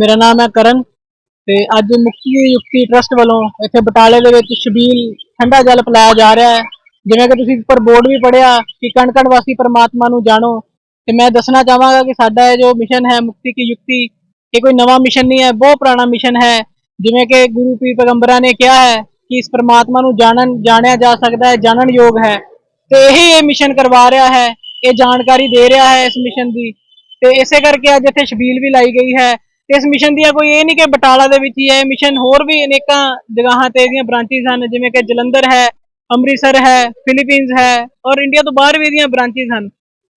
ਮੇਰਾ ਨਾਮ ਹੈ ਕਰਨ ਤੇ ਅੱਜ ਮੁਕਤੀ ਯੁਕਤੀ ਟਰਸਟ ਵੱਲੋਂ। ਇੱਥੇ ਬਟਾਲੇ ਦੇ ਵਿੱਚ ਸ਼ਬੀਲ ਠੰਡਾ ਜਲ ਪਿਲਾਇਆ ਜਾ ਰਿਹਾ ਹੈ। ਜਿਵੇਂ ਕਿ ਤੁਸੀਂ ਉੱਪਰ ਬੋਰਡ ਵੀ ਪੜਿਆ ਕਿ ਕਣ ਕਣ ਵਾਸੀ ਪਰਮਾਤਮਾ ਨੂੰ ਜਾਣੋ। ਤੇ ਮੈਂ ਦੱਸਣਾ ਚਾਹਾਂਗਾ ਕਿ ਸਾਡਾ ਇਹ ਜੋ ਮਿਸ਼ਨ ਹੈ ਮੁਕਤੀ ਕੀ ਯੁਕਤੀ ਇਹ ਕੋਈ ਨਵਾਂ ਮਿਸ਼ਨ ਨਹੀਂ ਹੈ, ਬਹੁਤ ਪੁਰਾਣਾ ਮਿਸ਼ਨ ਹੈ। ਜਿਵੇਂ ਕਿ ਗੁਰੂ ਪੀਰ ਪੈਗੰਬਰਾਂ ਨੇ ਕਿਹਾ ਹੈ ਕਿ ਇਸ ਪਰਮਾਤਮਾ ਨੂੰ ਜਾਣਨ, ਜਾਣਿਆ ਜਾ ਸਕਦਾ ਹੈ, ਜਾਣਨ ਯੋਗ ਹੈ। ਤੇ ਇਹੀ ਇਹ ਮਿਸ਼ਨ ਕਰਵਾ ਰਿਹਾ ਹੈ, ਇਹ ਜਾਣਕਾਰੀ ਦੇ ਰਿਹਾ ਹੈ ਇਸ ਮਿਸ਼ਨ ਦੀ। ਤੇ ਇਸੇ ਕਰਕੇ ਅੱਜ ਇੱਥੇ ਸ਼ਬੀਲ ਵੀ ਲਾਈ ਗਈ ਹੈ। ਤੇ ਇਸ ਮਿਸ਼ਨ ਦੀਆਂ ਕੋਈ ਇਹ ਨਹੀਂ ਕਿ ਬਟਾਲਾ ਦੇ ਵਿੱਚ ਹੀ ਹੈ, ਇਹ ਮਿਸ਼ਨ ਹੋਰ ਵੀ ਅਨੇਕਾਂ ਜਗ੍ਹਾਵਾਂ ਤੇ ਇਹਦੀਆਂ ਬ੍ਰਾਂਚਿਸ ਹਨ, ਜਿਵੇਂ ਕਿ ਜਲੰਧਰ ਹੈ, ਅੰਮ੍ਰਿਤਸਰ ਹੈ ਫਿਲੀਪੀਨਸ ਹੈ ਔਰ ਇੰਡੀਆ ਤੋਂ ਬਾਹਰ ਵੀ ਇਹਦੀਆਂ ਬ੍ਰਾਂਚਿਸ ਹਨ।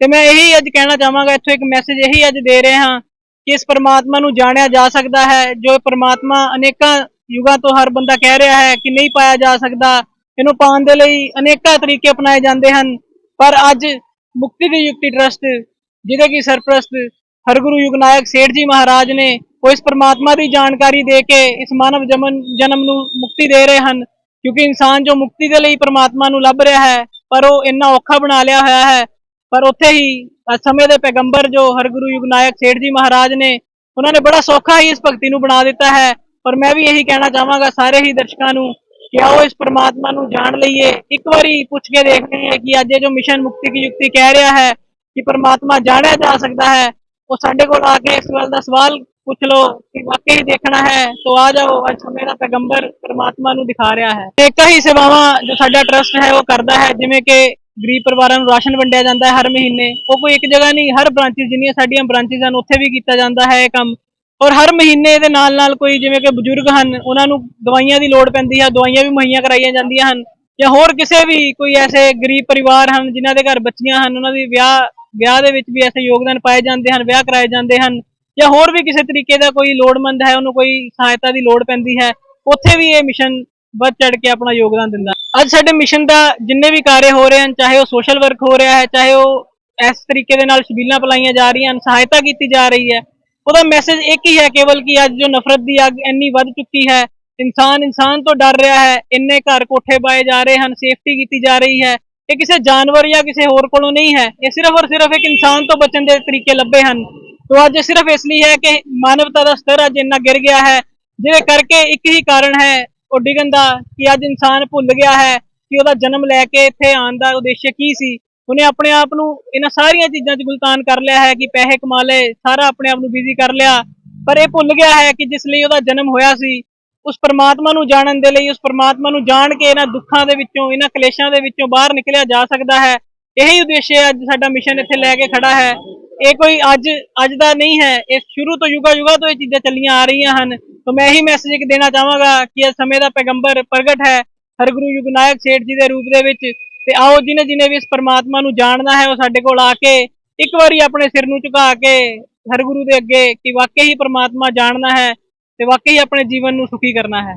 ਤੇ ਮੈਂ ਇਹੀ ਅੱਜ ਕਹਿਣਾ ਚਾਹਾਂਗਾ, ਇੱਥੋਂ ਇੱਕ ਮੈਸੇਜ ਇਹੀ ਅੱਜ ਦੇ ਰਹੇ ਹਾਂ ਕਿ ਇਸ ਪਰਮਾਤਮਾ ਨੂੰ ਜਾਣਿਆ ਜਾ ਸਕਦਾ ਹੈ, ਜੋ ਪਰਮਾਤਮਾ ਅਨੇਕਾਂ ਯੁਗਾਂ ਤੋਂ ਹਰ ਬੰਦਾ ਕਹਿ ਰਿਹਾ ਹੈ ਕਿ ਨਹੀਂ ਪਾਇਆ ਜਾ ਸਕਦਾ, ਇਹਨੂੰ ਪਾਉਣ ਦੇ ਲਈ ਅਨੇਕਾਂ ਤਰੀਕੇ ਅਪਣਾਏ ਜਾਂਦੇ ਹਨ। ਪਰ ਅੱਜ ਮੁਕਤੀ ਦੀ ਯੁਕਤੀ ਟਰਸਟ ਜਿਹਦੇ ਕੀ ਸਰਪ੍ਰਸਤ ਹਰਗੁਰੂ ਯੁਗਨਾਇਕ ਸੇਠ ਜੀ ਮਹਾਰਾਜ ਨੇ ਉਹ ਇਸ ਪਰਮਾਤਮਾ ਦੀ ਜਾਣਕਾਰੀ ਦੇ ਕੇ ਇਸ ਮਾਨਵ ਜਮਨ, ਜਨਮ ਨੂੰ ਮੁਕਤੀ ਦੇ ਰਹੇ ਹਨ, ਕਿਉਂਕਿ ਇਨਸਾਨ ਜੋ ਮੁਕਤੀ ਦੇ ਲਈ ਪਰਮਾਤਮਾ ਨੂੰ ਲੱਭ ਰਿਹਾ ਹੈ, ਪਰ ਉਹ ਇੰਨਾ ਔਖਾ ਬਣਾ ਲਿਆ ਹੋਇਆ ਹੈ, ਪਰ ਉੱਥੇ ਹੀ ਸਮੇਂ ਦੇ ਪੈਗੰਬਰ ਜੋ ਹਰਗੁਰੂ ਯੁਗਨਾਇਕ ਸੇਠ ਜੀ ਮਹਾਰਾਜ ਨੇ, ਉਹਨਾਂ ਨੇ ਬੜਾ ਸੌਖਾ ਹੀ ਇਸ ਭਗਤੀ ਨੂੰ ਬਣਾ ਦਿੱਤਾ ਹੈ, ਪਰ ਮੈਂ ਵੀ ਇਹੀ ਕਹਿਣਾ ਚਾਹਾਂਗਾ ਸਾਰੇ ਹੀ ਦਰਸ਼ਕਾਂ ਨੂੰ ਕਿ ਆਓ ਇਸ ਪਰਮਾਤਮਾ ਨੂੰ ਜਾਣ ਲਈਏ। ਇੱਕ ਵਾਰੀ ਪੁੱਛ ਕੇ ਦੇਖਦੇ ਹਾਂ ਕਿ ਅੱਜ ਇਹ ਜੋ ਮਿਸ਼ਨ ਮੁਕਤੀ ਕੀ ਯੁਕਤੀ ਕਹਿ ਰਿਹਾ ਹੈ, ਕਿ ਪਰਮਾਤਮਾ ਜਾਣਿਆ ਜਾ ਸਕਦਾ ਹੈ ਉਹ ਸਾਡੇ ਕੋਲ ਆ ਕੇ ਇਸ ਗੱਲ ਦਾ ਸਵਾਲ ਪੁੱਛ ਲਓ ਕਿ ਵਾਕਈ ਦੇਖਣਾ ਹੈ, ਤਾਂ ਆ ਜਾਓ, ਅੱਜ ਸਮੇਂ ਦਾ ਪੈਗੰਬਰ ਪਰਮਾਤਮਾ ਨੂੰ ਦਿਖਾ ਰਿਹਾ ਹੈ। ਤੇ ਇੱਕ ਹੀ ਸੇਵਾਵਾਂ ਜੋ ਸਾਡਾ ਟਰਸਟ ਹੈ, ਉਹ ਕਰਦਾ ਹੈ, ਜਿਵੇਂ ਕਿ ਗਰੀਬ ਪਰਿਵਾਰਾਂ ਨੂੰ ਰਾਸ਼ਨ ਵੰਡਿਆ ਜਾਂਦਾ ਹੈ ਹਰ ਮਹੀਨੇ। ਉਹ ਕੋਈ ਇੱਕ ਜਗ੍ਹਾ ਨਹੀਂ, ਹਰ ਬ੍ਰਾਂਚਿਸ ਜਿੰਨੀਆਂ ਸਾਡੀਆਂ ਬ੍ਰਾਂਚਿਸ ਹਨ, ਉੱਥੇ ਵੀ ਕੀਤਾ ਜਾਂਦਾ ਹੈ ਇਹ ਕੰਮ। ਔਰ ਹਰ ਮਹੀਨੇ ਦੇ ਨਾਲ ਨਾਲ ਕੋਈ ਜਿਵੇਂ ਕਿ ਬਜ਼ੁਰਗ ਹਨ, ਉਹਨਾਂ ਨੂੰ ਦਵਾਈਆਂ ਦੀ ਲੋੜ ਪੈਂਦੀ ਹੈ, ਦਵਾਈਆਂ ਵੀ ਮੁਹੱਈਆ ਕਰਾਈਆਂ ਜਾਂਦੀਆਂ ਹਨ। ਜਾਂ ਹੋਰ ਕਿਸੇ ਵੀ ਕੋਈ ਐਸੇ ਗਰੀਬ ਪਰਿਵਾਰ ਹਨ, ਜਿਨ੍ਹਾਂ ਦੇ ਘਰ ਬੱਚੀਆਂ ਹਨ, ਉਹਨਾਂ ਦੀ ਵਿਆਹ ਵਿਆਹ ਦੇ ਵਿੱਚ ਵੀ ਐਸੇ ਯੋਗਦਾਨ ਪਾਏ ਜਾਂਦੇ ਹਨ, ਵਿਆਹ ਕਰਾਏ ਜਾਂਦੇ ਹਨ ਜਾਂ ਹੋਰ ਵੀ ਕਿਸੇ ਤਰੀਕੇ ਦਾ ਕੋਈ ਲੋੜਮੰਦ ਹੈ, ਉਹਨੂੰ ਕੋਈ ਸਹਾਇਤਾ ਦੀ ਲੋੜ ਪੈਂਦੀ ਹੈ, ਉੱਥੇ ਵੀ ਇਹ ਮਿਸ਼ਨ ਵੱਧ ਚੜ ਕੇ ਆਪਣਾ ਯੋਗਦਾਨ ਦਿੰਦਾ। ਅੱਜ ਸਾਡੇ ਮਿਸ਼ਨ ਦਾ ਜਿੰਨੇ ਵੀ ਕਾਰਜ ਹੋ ਰਹੇ ਹਨ, ਚਾਹੇ ਉਹ ਸੋਸ਼ਲ ਵਰਕ ਹੋ ਰਿਹਾ ਹੈ, ਚਾਹੇ ਉਹ ਇਸ ਤਰੀਕੇ ਦੇ ਨਾਲ ਸ਼ਬੀਲਾਂ ਪਲਾਈਆਂ ਜਾ ਰਹੀਆਂ ਹਨ, ਸਹਾਇਤਾ ਕੀਤੀ ਜਾ ਰਹੀ ਹੈ, ਉਹਦਾ ਮੈਸੇਜ ਇੱਕ ਹੀ ਹੈ ਕੇਵਲ ਕਿ ਅੱਜ ਜੋ ਨਫ਼ਰਤ ਦੀ ਅੱਗ ਇੰਨੀ ਵੱਧ ਚੁੱਕੀ ਹੈ, ਇਨਸਾਨ ਇਨਸਾਨ ਤੋਂ ਡਰ ਰਿਹਾ ਹੈ, ਇੰਨੇ ਘਰ ਕੋਠੇ ਪਾਏ ਜਾ ਰਹੇ ਹਨ ਸੇਫਟੀ ਕੀਤੀ ਜਾ ਰਹੀ ਹੈ ਇਹ ਕਿਸੇ ਜਾਨਵਰ ਜਾਂ ਕਿਸੇ ਹੋਰ ਕੋਲੋਂ ਨਹੀਂ ਹੈ। ਇਹ ਸਿਰਫ ਔਰ ਸਿਰਫ ਇੱਕ ਇਨਸਾਨ ਤੋਂ ਬਚਣ ਦੇ ਤਰੀਕੇ ਲੱਭੇ ਹਨ। ਤੋਂ ਅੱਜ ਸਿਰਫ ਇਸ ਲਈ ਹੈ ਕਿ ਮਾਨਵਤਾ ਦਾ ਸਤਰ ਅੱਜ ਇੰਨਾ ਗਿਰ ਗਿਆ ਹੈ, ਜਿਹਦੇ ਕਰਕੇ ਇੱਕ ਹੀ ਕਾਰਨ ਹੈ ਉਹ ਡਿੱਗਣ ਦਾ ਕਿ ਅੱਜ ਇਨਸਾਨ ਭੁੱਲ ਗਿਆ ਹੈ ਕਿ ਉਹਦਾ ਜਨਮ ਲੈ ਕੇ ਇੱਥੇ ਆਉਣ ਦਾ ਉਦੇਸ਼ ਕੀ ਸੀ। ਉਹਨੇ ਆਪਣੇ ਆਪ ਨੂੰ ਇਹਨਾਂ ਸਾਰੀਆਂ ਚੀਜ਼ਾਂ 'ਚ ਗੁਲਤਾਨ ਕਰ ਲਿਆ ਹੈ ਕਿ ਪੈਸੇ ਕਮਾ ਲਏ, ਸਾਰਾ ਆਪਣੇ ਆਪ ਨੂੰ ਬਿਜ਼ੀ ਕਰ ਲਿਆ। ਪਰ ਇਹ ਭੁੱਲ ਗਿਆ ਹੈ ਕਿ ਜਿਸ ਲਈ ਉਹਦਾ ਜਨਮ ਹੋਇਆ ਸੀ ਉਸ ਪਰਮਾਤਮਾ ਨੂੰ ਜਾਣਨ ਦੇ ਲਈ, ਉਸ ਪਰਮਾਤਮਾ ਨੂੰ ਜਾਣ ਕੇ ਇਹਨਾਂ ਦੁੱਖਾਂ ਦੇ ਵਿੱਚੋਂ, ਇਹਨਾਂ ਕਲੇਸ਼ਾਂ ਦੇ ਵਿੱਚੋਂ ਬਾਹਰ ਨਿਕਲਿਆ ਜਾ ਸਕਦਾ ਹੈ। ਇਹੀ ਉਦੇਸ਼ ਅੱਜ ਸਾਡਾ ਮਿਸ਼ਨ ਇੱਥੇ ਲੈ ਕੇ ਖੜਾ ਹੈ। ਇਹ ਕੋਈ ਅੱਜ ਅੱਜ ਦਾ ਨਹੀਂ ਹੈ। ਇਹ ਸ਼ੁਰੂ ਤੋਂ ਯੁਗਾ ਯੁਗਾ ਤੋਂ ਇਹ ਚੀਜ਼ਾਂ ਚੱਲੀਆਂ ਆ ਰਹੀਆਂ ਹਨ। ਤਾਂ ਮੈਂ ਇਹੀ ਮੈਸੇਜ ਇੱਕ ਦੇਣਾ ਚਾਹਾਂਗਾ ਕਿ ਇਹ ਸਮੇਂ ਦਾ ਪੈਗੰਬਰ ਪ੍ਰਗਟ ਹੈ। ਹਰਗੁਰੂ ਯੁਗਨਾਇਕ ਸੇਠ ਜੀ ਦੇ ਰੂਪ ਦੇ ਵਿੱਚ। ਤੇ ਆਓ ਜਿਨੇ ਜਿਨੇ ਵੀ ਇਸ ਪਰਮਾਤਮਾ ਨੂੰ ਜਾਣਨਾ ਹੈ, ਉਹ ਸਾਡੇ ਕੋਲ ਆ ਕੇ ਇੱਕ ਵਾਰੀ ਆਪਣੇ ਸਿਰ ਨੂੰ ਝੁਕਾ ਕੇ ਹਰਗੁਰੂ ਦੇ ਅੱਗੇ ਕਿ ਵਾਕਈ ਹੀ ਪਰਮਾਤਮਾ ਜਾਣਨਾ ਹੈ। ਤੇ ਵਾਕਈ ਆਪਣੇ ਜੀਵਨ ਨੂੰ ਸੁਖੀ ਕਰਨਾ ਹੈ।